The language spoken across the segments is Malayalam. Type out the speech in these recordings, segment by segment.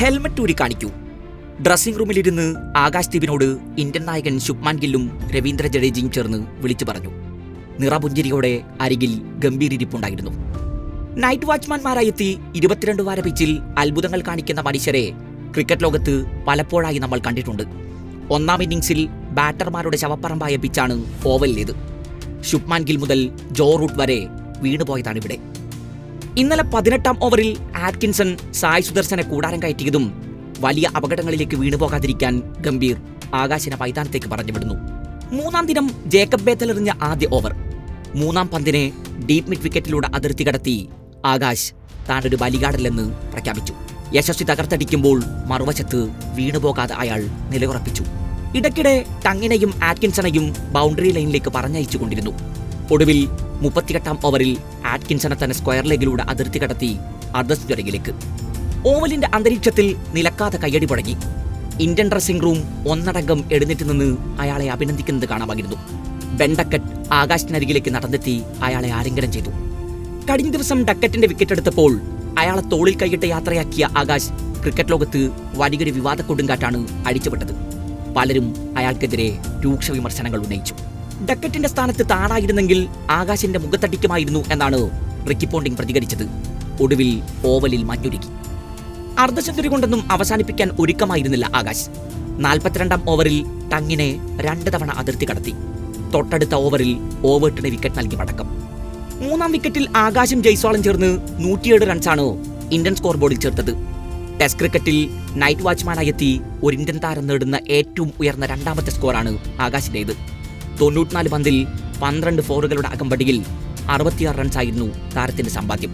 ഹെൽമറ്റ് ഊരി കാണിക്കൂ. ഡ്രസ്സിംഗ് റൂമിലിരുന്ന് ആകാശ് ദീപിനോട് ഇന്ത്യൻ നായകൻ ശുഭ്മാൻ ഗില്ലും രവീന്ദ്ര ജഡേജയും ചേർന്ന് വിളിച്ചു പറഞ്ഞു. നിറപുഞ്ചിരിയോടെ അരികിൽ ഗംഭീരിരിപ്പുണ്ടായിരുന്നു നൈറ്റ് വാച്ച്മാൻമാരായി എത്തി ഇരുപത്തിരണ്ട് വാര പിച്ചിൽ അത്ഭുതങ്ങൾ കാണിക്കുന്ന മനുഷ്യരെ ക്രിക്കറ്റ് ലോകത്ത് പലപ്പോഴായി നമ്മൾ കണ്ടിട്ടുണ്ട്. ഒന്നാം ഇന്നിംഗ്സിൽ ബാറ്റർമാരുടെ ശവപ്പറമ്പായ പിച്ചാണ് ഓവലിലേത്. ശുഭ്മാൻ ഗിൽ മുതൽ ജോ റൂട്ട് വരെ വീണുപോയതാണ് ഇവിടെ ഇന്നലെ പതിനെട്ടാം ഓവറിൽ ആറ്റ്കിൻസൺ സായ് സുദർശനെ കൂടാരം കയറ്റിയതും വലിയ അപകടങ്ങളിലേക്ക് വീണുപോകാതിരിക്കാൻ ഗംഭീർ ആകാശിനെ മൈതാനത്തേക്ക് പറഞ്ഞുവിടുന്നു. മൂന്നാം ദിനം ജേക്കബ് ബേത്തൽ എറിഞ്ഞ ആദ്യ ഓവർ. മൂന്നാം പന്തിനെ ഡീപ് മിഡ് വിക്കറ്റിലൂടെ അതിർത്തി കടത്തി ആകാശ് താനൊരു ബലികാടല്ലെന്ന് പ്രഖ്യാപിച്ചു. യശസ്വി തകർത്തടിക്കുമ്പോൾ മറുവശത്ത് വീണുപോകാതെ അയാൾ നിലയുറപ്പിച്ചു. ഇടയ്ക്കിടെ ടങ്ങിനെയും ആറ്റ്കിൻസണെയും ബൗണ്ടറി ലൈനിലേക്ക് പറഞ്ഞയച്ചുകൊണ്ടിരുന്നു. ഒടുവിൽ മുപ്പത്തിയെട്ടാം ഓവറിൽ ആറ്റ്കിൻസനെ തന്നെ സ്ക്വയർ ലെഗിലൂടെ അതിർത്തി കടത്തി അർദ്ധസ്വരയിലേക്ക് ഓവലിന്റെ അന്തരീക്ഷത്തിൽ നിലക്കാതെ കയ്യടി തുടങ്ങി ഇന്ത്യൻ ഡ്രസ്സിംഗ് റൂം ഒന്നടങ്കം എഴുന്നേറ്റ് നിന്ന് അയാളെ അഭിനന്ദിക്കുന്നത് കാണാമായിരുന്നു ബെൻഡക്കറ്റ് ആകാശത്തിനരികിലേക്ക് നടന്നെത്തി അയാളെ ആലിംഗനം ചെയ്തു. കഴിഞ്ഞ ദിവസം ഡക്കറ്റിന്റെ വിക്കറ്റ് എടുത്തപ്പോൾ അയാളെ തോളിൽ കൈയിട്ട് യാത്രയാക്കിയ ആകാശ് ക്രിക്കറ്റ് ലോകത്ത് വലിയൊരു വിവാദ കൊടുങ്കാറ്റാണ് അടിച്ചുവിട്ടത്. പലരും അയാൾക്കെതിരെ രൂക്ഷ വിമർശനങ്ങൾ ഉന്നയിച്ചു. ഡക്കറ്റിന്റെ സ്ഥാനത്ത് താണായിരുന്നെങ്കിൽ ആകാശിന്റെ മുഖത്തടിക്കുമായിരുന്നു എന്നാണ് റിക്കി പോണ്ടിങ് പ്രതികരിച്ചത്. ഒടുവിൽ ഓവലിൽ മഞ്ഞുരുക്കി അർദ്ധ കൊണ്ടൊന്നും അവസാനിപ്പിക്കാൻ ഒരുക്കമായിരുന്നില്ല ആകാശ്. നാൽപ്പത്തിരണ്ടാം ഓവറിൽ ടങ്ങിനെ രണ്ട് തവണ അതിർത്തി കടത്തി. തൊട്ടടുത്ത ഓവറിൽ ഓവേർട്ടിന് വിക്കറ്റ് നൽകി മടക്കം. മൂന്നാം വിക്കറ്റിൽ ആകാശും ജയ്സ്വാളും ചേർന്ന് നൂറ്റിയേഴ് റൺസാണ് ഇന്ത്യൻ സ്കോർ ബോർഡിൽ ചേർത്തത്. ടെസ്റ്റ് ക്രിക്കറ്റിൽ നൈറ്റ് വാച്ച്മാനായി എത്തി ഒരു ഇന്ത്യൻ താരം നേടുന്ന ഏറ്റവും ഉയർന്ന രണ്ടാമത്തെ സ്കോറാണ് ആകാശിന്റേത്. തൊണ്ണൂറ്റിനാല് പന്തിൽ പന്ത്രണ്ട് ഫോറുകളുടെ അകമ്പടിയിൽ അറുപത്തിയാറ് റൺസായിരുന്നു താരത്തിന്റെ സമ്പാദ്യം.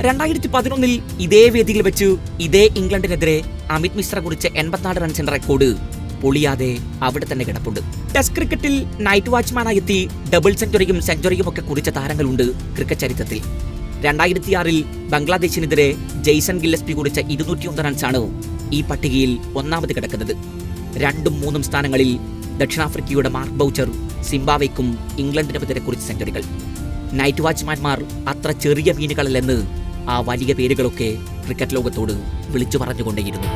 രണ്ടായിരത്തി പതിനൊന്നിൽ ഇതേ വേദിയിൽ വെച്ച് ഇതേ ഇംഗ്ലണ്ടിനെതിരെ അമിത് മിശ്ര കുറിച്ച എൺപത്തിനാല് റൺസിന്റെ റെക്കോർഡ് പൊളിയാതെ അവിടെ തന്നെ കിടപ്പുണ്ട്. ടെസ്റ്റ് ക്രിക്കറ്റിൽ നൈറ്റ് വാച്ച്മാനായി എത്തി ഡബിൾ സെഞ്ചുറിയും സെഞ്ചുറിയും ഒക്കെ കുറിച്ച താരങ്ങളുണ്ട് ക്രിക്കറ്റ് ചരിത്രത്തിൽ. രണ്ടായിരത്തിയാറിൽ ബംഗ്ലാദേശിനെതിരെ ജെയ്സൺ ഗില്ലസ്പി കുറിച്ച ഇരുന്നൂറ്റിയൊന്ന് റൺസാണ് ഈ പട്ടികയിൽ ഒന്നാമത് കിടക്കുന്നത്. രണ്ടും മൂന്നും സ്ഥാനങ്ങളിൽ ദക്ഷിണാഫ്രിക്കയുടെ മാർക്ക് ബൗച്ചർ സിംബാവയ്ക്കും ഇംഗ്ലണ്ടിനുമെതിരെ കുറിച്ച് സെഞ്ചുറികൾ. നൈറ്റ് വാച്ച്മാൻമാർ അത്ര ചെറിയ മീനുകളല്ലെന്ന് ആ വലിയ പേരുകളൊക്കെ ക്രിക്കറ്റ് ലോകത്തോട് വിളിച്ചു പറഞ്ഞുകൊണ്ടേയിരുന്നു.